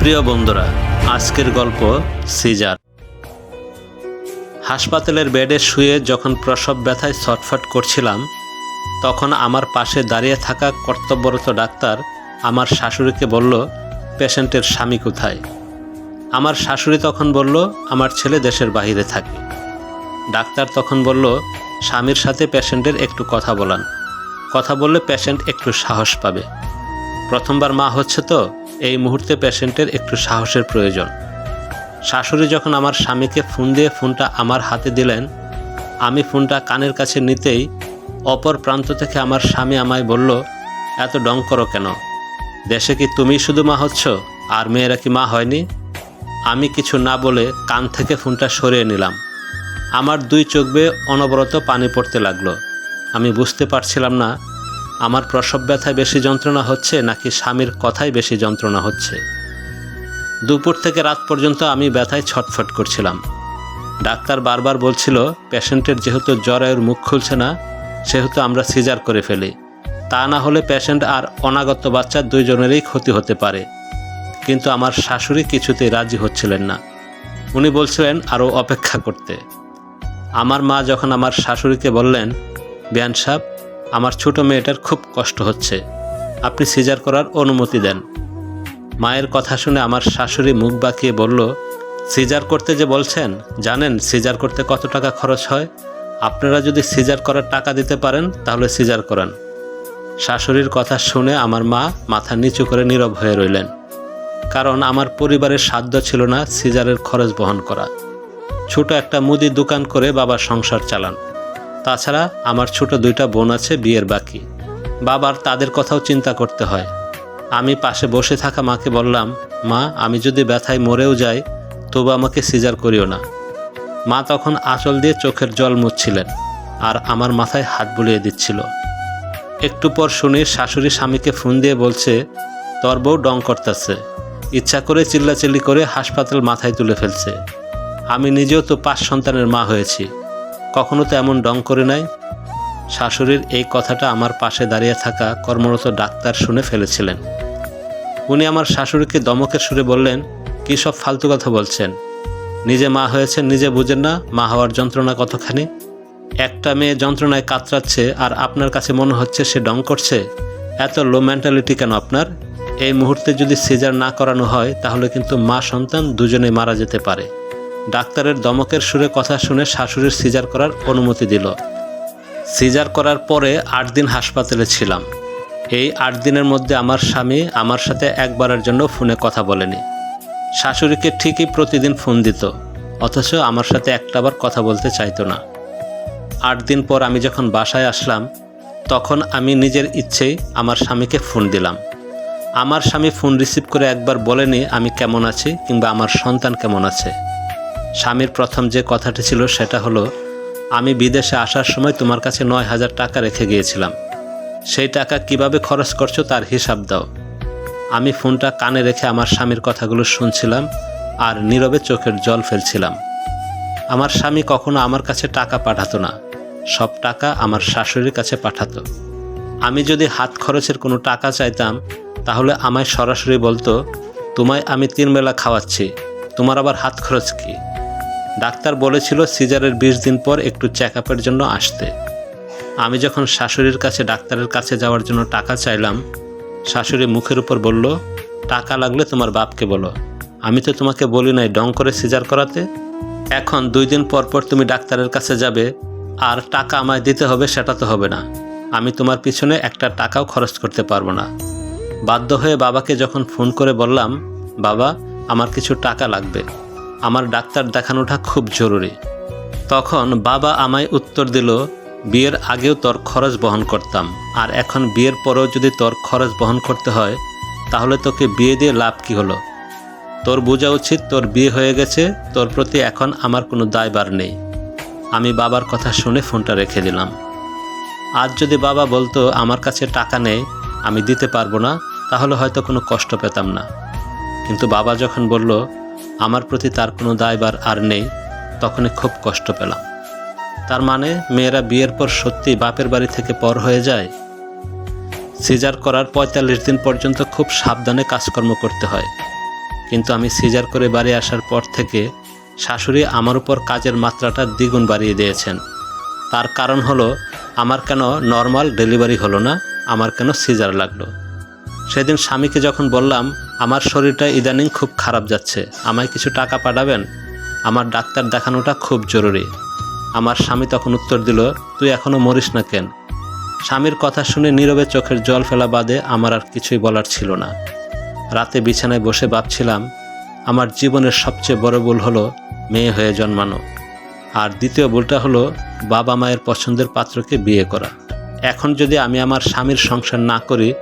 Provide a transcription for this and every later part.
প্রিয় বন্ধুরা, আজকের গল্প সিজার। হাসপাতালের বেডে শুয়ে যখন প্রসব ব্যথায় ছটফট করছিলাম, তখন আমার পাশে দাঁড়িয়ে থাকা কর্তব্যরত ডাক্তার আমার শাশুড়িকে বলল, পেশেন্টের স্বামী কোথায়? আমার শাশুড়ি তখন বলল, আমার ছেলে দেশের বাইরে থাকে। ডাক্তার তখন বলল, স্বামীর সাথে পেশেন্টের একটু কথা বলান। কথা বললে পেশেন্ট একটু সাহস পাবে। প্রথমবার মা হচ্ছে তো এই মুহূর্তে পেশেন্টের একটু সাহসের প্রয়োজন। শাশুড়ি যখন আমার স্বামীকে ফোন দিয়ে ফোনটা আমার হাতে দিলেন, আমি ফোনটা কানের কাছে নিতেই অপর প্রান্ত থেকে আমার স্বামী আমায় বলল, এত ডং করো কেন? দেশে কি তুমি শুধু মা হচ্ছ, আর মেয়েরা কি মা হয়নি? আমি কিছু না বলে কান থেকে ফোনটা সরিয়ে নিলাম। আমার দুই চোখ বেয়ে অনবরত পানি পড়তে লাগল। আমি বুঝতে পারছিলাম না আমার প্রসব ব্যথায় বেশি যন্ত্রণা হচ্ছে নাকি স্বামীর কথাই বেশি যন্ত্রণা হচ্ছে? দুপুর থেকে রাত পর্যন্ত আমি ব্যথায় ছটফট করছিলাম। ডাক্তার বারবার বলছিল, পেশেন্টের যেহেতু জ্বরের মুখ খুলছে না, সেহেতু আমরা সিজার করে ফেলি। তা না হলে পেশেন্ট আর অনাগত বাচ্চার দুইজনেরই ক্ষতি হতে পারে। কিন্তু আমার শাশুড়ি কিছুতেই রাজি হচ্ছিলেন না। উনি বলছিলেন, আরও অপেক্ষা করতে। আমার মা যখন আমার শাশুড়িকে বললেন বিয়ান সাহেব আমার ছোট মেয়েটার খুব কষ্ট হচ্ছে। আপনি সিজার করার অনুমতি দেন। মায়ের কথা শুনে আমার শাশুড়ি মুখ বাঁকিয়ে বলল, সিজার করতে যে বলছেন, জানেন সিজার করতে কত টাকা খরচ হয়? আপনারা যদি সিজার করার টাকা দিতে পারেন, তাহলে সিজার করান। শাশুড়ির কথা শুনে আমার মা মাথা নিচু করে নীরব হয়ে রইলেন। কারণ আমার পরিবারের সাধ্য ছিল না সিজারের খরচ বহন করা। ছোট একটা মুদি দোকান করে বাবা সংসার চালান। তাছাড়া আমার ছোট দুইটা বোন আছে, বিয়ের বাকি। বাবার তাদের কথাও চিন্তা করতে হয়। আমি পাশে বসে থাকা মাকে বললাম, মা, আমি যদি ব্যথায় মরেও যাই, তবু আমাকে সিজার করিও না। মা তখন আঁচল দিয়ে চোখের জল মুছছিলেন আর আমার মাথায় হাত বুলিয়ে দিচ্ছিল। একটু পর শুনি শাশুড়ি স্বামীকে ফোন দিয়ে বলছে, তোর বউ ডং করতেছে। ইচ্ছা করে চিল্লাচিল্লি করে হাসপাতাল মাথায় তুলে ফেলছে। আমি নিজেও তো পাঁচ সন্তানের মা হয়েছি। কখনো তো এমন ডং করে নাই। শাশুড়ির এই কথাটা আমার পাশে দাঁড়িয়ে থাকা কর্মরত ডাক্তার শুনে ফেলেছিলেন। উনি আমার শাশুড়িকে দমকের সুরে বললেন, কী সব ফালতু কথা বলছেন? নিজে মা হয়েছেন, নিজে বুঝেন না, মা হওয়ার যন্ত্রণা কতখানি? একটা মেয়ে যন্ত্রণায় কাতরাচ্ছে আর আপনার কাছে মনে হচ্ছে সে ডং করছে? এত লো মেন্টালিটি কেন আপনার? এই মুহূর্তে যদি সিজার না করানো হয়, তাহলে কিন্তু মা সন্তান দুজনে মারা যেতে পারে। ডাক্তারের দমকের সুরে কথা শুনে শাশুড়ির সিজার করার অনুমতি দিল। সিজার করার পরে আট দিন হাসপাতালে ছিলাম। এই আট দিনের মধ্যে আমার স্বামী আমার সাথে একবারের জন্য ফোনে কথা বলেনি। শাশুড়িকে ঠিকই প্রতিদিন ফোন দিত, অথচ আমার সাথে একটাবার কথা বলতে চাইতো না। আট দিন পর আমি যখন বাসায় আসলাম, তখন আমি নিজের ইচ্ছেই আমার স্বামীকে ফোন দিলাম। আমার স্বামী ফোন রিসিভ করে একবার বলেনি, আমি কেমন আছি? কিংবা, আমার সন্তান কেমন আছে? স্বামীর প্রথম যে কথাটি ছিল সেটা হলো, আমি বিদেশে আসার সময় তোমার কাছে নয় হাজার টাকা রেখে গিয়েছিলাম। সেই টাকা কীভাবে খরচ করছ তার হিসাব দাও। আমি ফোনটা কানে রেখে আমার স্বামীর কথাগুলো শুনছিলাম আর নীরবে চোখের জল ফেলছিলাম। আমার স্বামী কখনো আমার কাছে টাকা পাঠাতো না। সব টাকা আমার শাশুড়ির কাছে পাঠাতো। আমি যদি হাত খরচের কোনো টাকা চাইতাম, তাহলে আমায় সরাসরি বলতো, তোমায় আমি তিন বেলা খাওয়াচ্ছি। তোমার আবার হাত খরচ কী? ডাক্তার বলেছিল সিজারের বিশ দিন পর একটু চেক আপের জন্য আসতে। আমি যখন শাশুড়ির কাছে ডাক্তারের কাছে যাওয়ার জন্য টাকা চাইলাম, শাশুড়ি মুখের উপর বলল, টাকা লাগলে তোমার বাপকে বলো। আমি তো তোমাকে বলি নাই ডং করে সিজার করাতে। এখন দুই দিন পর পর তুমি ডাক্তারের কাছে যাবে, আর টাকা আমায় দিতে হবে সেটা তো হবে না। আমি তোমার পিছনে একটা টাকাও খরচ করতে পারব না। বাধ্য হয়ে বাবাকে যখন ফোন করে বললাম, বাবা আমার কিছু টাকা লাগবে। আমার ডাক্তার দেখানোটা খুব জরুরি। তখন বাবা আমায় উত্তর দিল, বিয়ের আগেও তোর খরচ বহন করতাম। আর এখন বিয়ের পরেও যদি তোর খরচ বহন করতে হয়, তাহলে তোকে বিয়ে দিয়ে লাভ কি হলো? তোর বোঝা উচিত তোর বিয়ে হয়ে গেছে, তোর প্রতি এখন আমার কোনো দায়বার নেই। আমি বাবার কথা শুনে ফোনটা রেখে দিলাম। আজ যদি বাবা বলতো আমার কাছে টাকা নেই, আমি দিতে পারব না, তাহলে হয়তো কোনো কষ্ট পেতাম না। কিন্তু বাবা যখন বলল, আমার প্রতি তার কোনো দায়বার আর নেই, তখনই খুব কষ্ট পেলাম। তার মানে মেয়েরা বিয়ের পর সত্যি বাপের বাড়ি থেকে পর হয়ে যায়? সিজার করার পঁয়তাল্লিশ দিন পর্যন্ত খুব সাবধানে কাজকর্ম করতে হয়। কিন্তু আমি সিজার করে বাড়ি আসার পর থেকে শাশুড়ি আমার উপর কাজের মাত্রাটা দ্বিগুণ বাড়িয়ে দিয়েছেন। তার কারণ হলো, আমার কেন নর্মাল ডেলিভারি হলো না, আমার কেন সিজার লাগল? সেদিন স্বামীকে যখন বললাম আমার শরীরটা ইদানিং খুব খারাপ যাচ্ছে। আমায় কিছু টাকা পাঠাবেন? আমার ডাক্তার দেখানোটা খুব জরুরি। আমার স্বামী তখন উত্তর দিল, তুই এখনও মরিস না কেন? স্বামীর কথা শুনে নীরবে চোখের জল ফেলা বাদে আমার আর কিছুই বলার ছিল না। রাতে বিছানায় বসে ভাবছিলাম, আমার জীবনের সবচেয়ে বড় ভুল হলো মেয়ে হয়ে জন্মানো। আর দ্বিতীয় ভুলটা হলো বাবা মায়ের পছন্দের পাত্রকে বিয়ে করা। এখন যদি আমি আমার স্বামীর সংসার না করি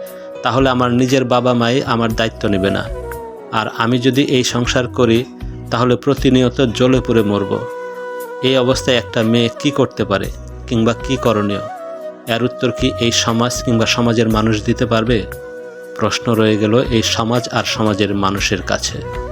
তাহলে আমার নিজের বাবা মাই আমার দায়িত্ব নেবে না। আর আমি যদি এই সংসার করি, তাহলে প্রতিনিয়ত জ্বলে পুড়ে মরব। এই অবস্থায় একটা মেয়ে কি করতে পারে কিংবা কি করণীয়? এর উত্তর কি এই সমাজ কিংবা সমাজের মানুষ দিতে পারবে? প্রশ্ন রয়ে গেল এই সমাজ আর সমাজের মানুষের কাছে।